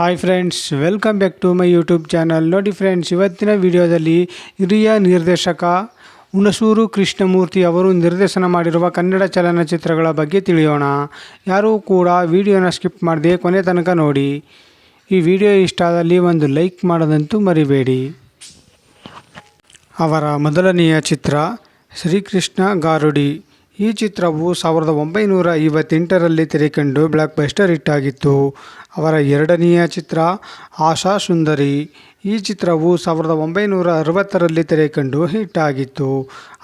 Hi friends welcome back to my YouTube channel ನೋಡಿ friends ಇವತ್ತಿನ ವಿಡಿಯೋದಲ್ಲಿ ಹಿರಿಯ ನಿರ್ದೇಶಕ ಹುಣಸೂರು ಕೃಷ್ಣಮೂರ್ತಿ ಅವರು ನಿರ್ದೇಶನ ಮಾಡಿರುವ ಕನ್ನಡ ಚಲನಚಿತ್ರಗಳ ಬಗ್ಗೆ ತಿಳಿಯೋಣ. ಯಾರೂ ಕೂಡ ವಿಡಿಯೋನ ಸ್ಕಿಪ್ ಮಾಡದೆ ಕೊನೆ ತನಕ ನೋಡಿ. ಈ ವಿಡಿಯೋ ಇಷ್ಟ ಆದಲ್ಲಿ ಒಂದು ಲೈಕ್ ಮಾಡೋದಂತೂ ಮರಿಬೇಡಿ. ಅವರ ಮೊದಲನೆಯ ಚಿತ್ರ ಶ್ರೀಕೃಷ್ಣ ಗಾರುಡಿ. ಈ ಚಿತ್ರವು ಸಾವಿರದ ಒಂಬೈನೂರ ಐವತ್ತೆಂಟರಲ್ಲಿ ತೆರೆಕಂಡು ಬ್ಲಾಕ್ ಬಸ್ಟರ್ ಹಿಟ್ ಆಗಿತ್ತು. ಅವರ ಎರಡನೆಯ ಚಿತ್ರ ಆಶಾ ಸುಂದರಿ. ಈ ಚಿತ್ರವು ಸಾವಿರದ ಒಂಬೈನೂರ ಅರವತ್ತರಲ್ಲಿ ತೆರೆಕಂಡು ಹಿಟ್ ಆಗಿತ್ತು.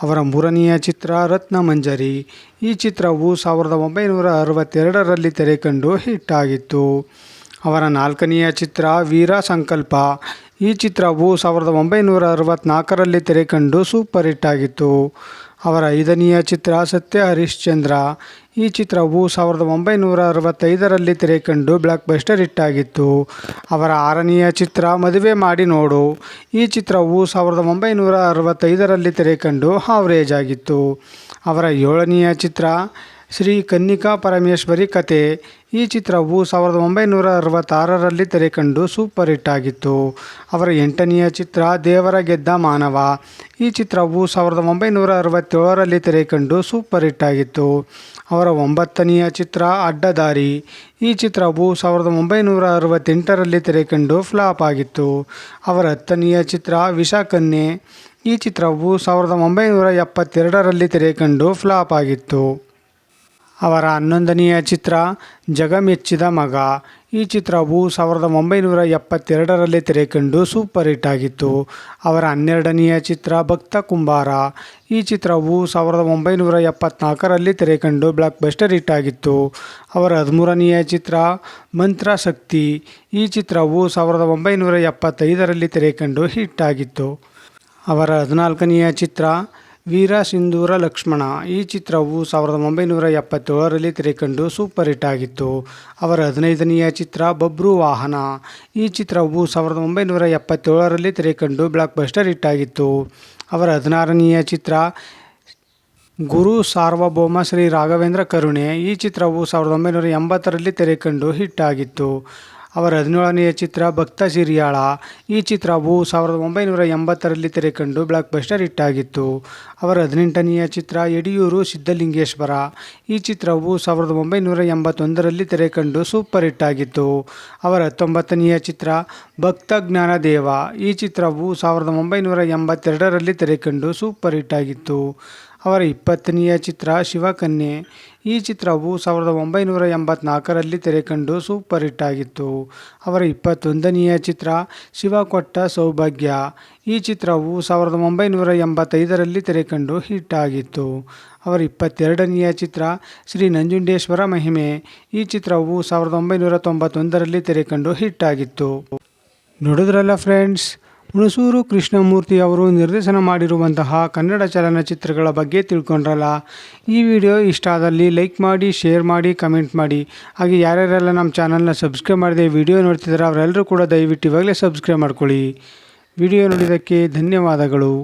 ಅವರ ಮೂರನೆಯ ಚಿತ್ರ ರತ್ನ ಮಂಜರಿ ಈ ಚಿತ್ರವು ಸಾವಿರದ ಒಂಬೈನೂರ ಅರವತ್ತೆರಡರಲ್ಲಿ ತೆರೆಕಂಡು ಹಿಟ್ ಆಗಿತ್ತು. ಅವರ ನಾಲ್ಕನೆಯ ಚಿತ್ರ ವೀರ ಸಂಕಲ್ಪ. ಈ ಚಿತ್ರವು ಸಾವಿರದ ಒಂಬೈನೂರ ಅರವತ್ತ್ನಾಲ್ಕರಲ್ಲಿ ತೆರೆಕಂಡು ಸೂಪರ್ ಹಿಟ್ ಆಗಿತ್ತು. ಅವರ ಐದನೆಯ ಚಿತ್ರ ಸತ್ಯ ಹರಿಶ್ಚಂದ್ರ. ಈ ಚಿತ್ರವು ಸಾವಿರದ ಒಂಬೈನೂರ ಅರವತ್ತೈದರಲ್ಲಿ ತೆರೆಕಂಡು ಬ್ಲಾಕ್ ಬಸ್ಟರ್ ಹಿಟ್ ಆಗಿತ್ತು ಅವರ ಆರನೆಯ ಚಿತ್ರ ಮದುವೆ ಮಾಡಿ ನೋಡು. ಈ ಚಿತ್ರವು ಸಾವಿರದ ಒಂಬೈನೂರ ಅರವತ್ತೈದರಲ್ಲಿ ತೆರೆಕಂಡು ಹಾವ್ರೇಜ್ ಆಗಿತ್ತು. ಅವರ ಏಳನೆಯ ಚಿತ್ರ ಶ್ರೀ ಕನ್ನಿಕಾ ಪರಮೇಶ್ವರಿ ಕತೆ. ಈ ಚಿತ್ರವು ಸಾವಿರದ ಒಂಬೈನೂರ ಅರವತ್ತಾರರಲ್ಲಿ ತೆರೆಕಂಡು ಸೂಪರ್ ಹಿಟ್ ಆಗಿತ್ತು. ಅವರ ಎಂಟನೆಯ ಚಿತ್ರ ದೇವರ ಗೆದ್ದ ಮಾನವ. ಈ ಚಿತ್ರವು ಸಾವಿರದ ಒಂಬೈನೂರ ಅರವತ್ತೇಳರಲ್ಲಿ ತೆರೆಕಂಡು ಸೂಪರ್ ಹಿಟ್ ಆಗಿತ್ತು. ಅವರ ಒಂಬತ್ತನೆಯ ಚಿತ್ರ ಅಡ್ಡದಾರಿ. ಈ ಚಿತ್ರವು ಸಾವಿರದ ಒಂಬೈನೂರ ಅರವತ್ತೆಂಟರಲ್ಲಿ ತೆರೆಕಂಡು ಫ್ಲಾಪ್ ಆಗಿತ್ತು. ಅವರ ಹತ್ತನೆಯ ಚಿತ್ರ ವಿಷಕನ್ಯೆ. ಈ ಚಿತ್ರವು ಸಾವಿರದ ಒಂಬೈನೂರ ಎಪ್ಪತ್ತೆರಡರಲ್ಲಿ ತೆರೆಕಂಡು ಫ್ಲಾಪ್ ಆಗಿತ್ತು. ಅವರ ಹನ್ನೊಂದನೆಯ ಚಿತ್ರ ಜಗಮೆಚ್ಚಿದ ಮಗ. ಈ ಚಿತ್ರವು ಸಾವಿರದ ಒಂಬೈನೂರ ಎಪ್ಪತ್ತೆರಡರಲ್ಲಿ ತೆರೆಕಂಡು ಸೂಪರ್ ಹಿಟ್ ಆಗಿತ್ತು. ಅವರ ಹನ್ನೆರಡನೆಯ ಚಿತ್ರ ಭಕ್ತ ಕುಂಬಾರ. ಈ ಚಿತ್ರವು ಸಾವಿರದ ಒಂಬೈನೂರ ಎಪ್ಪತ್ನಾಲ್ಕರಲ್ಲಿ ತೆರೆಕಂಡು ಬ್ಲಾಕ್ ಬಸ್ಟರ್ ಹಿಟ್ ಆಗಿತ್ತು. ಅವರ ಹದಿಮೂರನೆಯ ಚಿತ್ರ ಮಂತ್ರ ಶಕ್ತಿ. ಈ ಚಿತ್ರವು ಸಾವಿರದ ಒಂಬೈನೂರ ಎಪ್ಪತ್ತೈದರಲ್ಲಿ ತೆರೆಕಂಡು ಹಿಟ್ ಆಗಿತ್ತು. ಅವರ ಹದಿನಾಲ್ಕನೆಯ ಚಿತ್ರ ವೀರ ಸಿಂಧೂರ ಲಕ್ಷ್ಮಣ. ಈ ಚಿತ್ರವು ಸಾವಿರದ ಒಂಬೈನೂರ ಎಪ್ಪತ್ತೇಳರಲ್ಲಿ ತೆರೆಕಂಡು ಸೂಪರ್ ಹಿಟ್ ಆಗಿತ್ತು. ಅವರ ಹದಿನೈದನೆಯ ಚಿತ್ರ ಬಬ್ರು ವಾಹನ. ಈ ಚಿತ್ರವು ಸಾವಿರದ ಒಂಬೈನೂರ ಎಪ್ಪತ್ತೇಳರಲ್ಲಿ ತೆರೆಕಂಡು ಬ್ಲಾಕ್ ಬಸ್ಟರ್ ಹಿಟ್ ಆಗಿತ್ತು. ಅವರ ಹದಿನಾರನೆಯ ಚಿತ್ರ ಗುರು ಸಾರ್ವಭೌಮ ಶ್ರೀ ರಾಘವೇಂದ್ರ ಕರುಣೆ. ಈ ಚಿತ್ರವು ಸಾವಿರದ ಒಂಬೈನೂರ ಎಂಬತ್ತರಲ್ಲಿ ತೆರೆಕಂಡು ಹಿಟ್ ಆಗಿತ್ತು. ಅವರ ಹದಿನೇಳನೆಯ ಚಿತ್ರ ಭಕ್ತ ಸಿರಿಯಾಳ. ಈ ಚಿತ್ರವು ಸಾವಿರದ ಒಂಬೈನೂರ ಎಂಬತ್ತರಲ್ಲಿ ತೆರೆಕಂಡು ಬ್ಲಾಕ್ ಬಸ್ಟರ್ ಹಿಟ್ ಆಗಿತ್ತು ಅವರ ಹದಿನೆಂಟನೆಯ ಚಿತ್ರ ಯಡಿಯೂರು ಸಿದ್ಧಲಿಂಗೇಶ್ವರ. ಈ ಚಿತ್ರವು ಸಾವಿರದ ಒಂಬೈನೂರ ಎಂಬತ್ತೊಂದರಲ್ಲಿ ತೆರೆಕಂಡು ಸೂಪರ್ ಹಿಟ್ ಆಗಿತ್ತು ಅವರ ಹತ್ತೊಂಬತ್ತನೆಯ ಚಿತ್ರ ಭಕ್ತ ಜ್ಞಾನದೇವ. ಈ ಚಿತ್ರವು ಸಾವಿರದ ಒಂಬೈನೂರ ಎಂಬತ್ತೆರಡರಲ್ಲಿ ತೆರೆಕಂಡು ಸೂಪರ್ ಹಿಟ್ ಆಗಿತ್ತು ಅವರ ಇಪ್ಪತ್ತನೆಯ ಚಿತ್ರ ಶಿವಕನ್ಯೆ. ಈ ಚಿತ್ರವು ಸಾವಿರದ ಒಂಬೈನೂರ ಎಂಬತ್ನಾಲ್ಕರಲ್ಲಿ ತೆರೆಕಂಡು ಸೂಪರ್ ಹಿಟ್ ಆಗಿತ್ತು. ಅವರ ಇಪ್ಪತ್ತೊಂದನೆಯ ಚಿತ್ರ ಶಿವ ಕೊಟ್ಟ ಸೌಭಾಗ್ಯ. ಈ ಚಿತ್ರವು ಸಾವಿರದ ಒಂಬೈನೂರ ಎಂಬತ್ತೈದರಲ್ಲಿ ತೆರೆಕಂಡು ಹಿಟ್ ಆಗಿತ್ತು. ಅವರ ಇಪ್ಪತ್ತೆರಡನೆಯ ಚಿತ್ರ ಶ್ರೀ ನಂಜುಂಡೇಶ್ವರ ಮಹಿಮೆ. ಈ ಚಿತ್ರವು ಸಾವಿರದ ಒಂಬೈನೂರ ತೊಂಬತ್ತೊಂದರಲ್ಲಿ ತೆರೆಕಂಡು ಹಿಟ್ ಆಗಿತ್ತು. ನೋಡಿದ್ರಲ್ಲ ಫ್ರೆಂಡ್ಸ್ ಹುಣಸೂರು ಕೃಷ್ಣಮೂರ್ತಿ ಅವರು ನಿರ್ದೇಶನ ಮಾಡಿರುವಂತಹ ಕನ್ನಡ ಚಲನಚಿತ್ರಗಳ ಬಗ್ಗೆ ತಿಳ್ಕೊಂಡ್ರಲ್ಲ? ಈ ವಿಡಿಯೋ ಇಷ್ಟ ಆದಲ್ಲಿ ಲೈಕ್ ಮಾಡಿ, ಶೇರ್ ಮಾಡಿ, ಕಮೆಂಟ್ ಮಾಡಿ. ಹಾಗೆ ಯಾರ್ಯಾರೆಲ್ಲ ನಮ್ಮ ಚಾನಲ್ನ ಸಬ್ಸ್ಕ್ರೈಬ್ ಮಾಡಿದೆ ವಿಡಿಯೋ ನೋಡ್ತಿದ್ದಾರೆ ಅವರೆಲ್ಲರೂ ಕೂಡ ದಯವಿಟ್ಟು ಇವಾಗಲೇ ಸಬ್ಸ್ಕ್ರೈಬ್ ಮಾಡ್ಕೊಳ್ಳಿ. ವಿಡಿಯೋ ನೋಡಿದ್ದಕ್ಕೆ ಧನ್ಯವಾದಗಳು.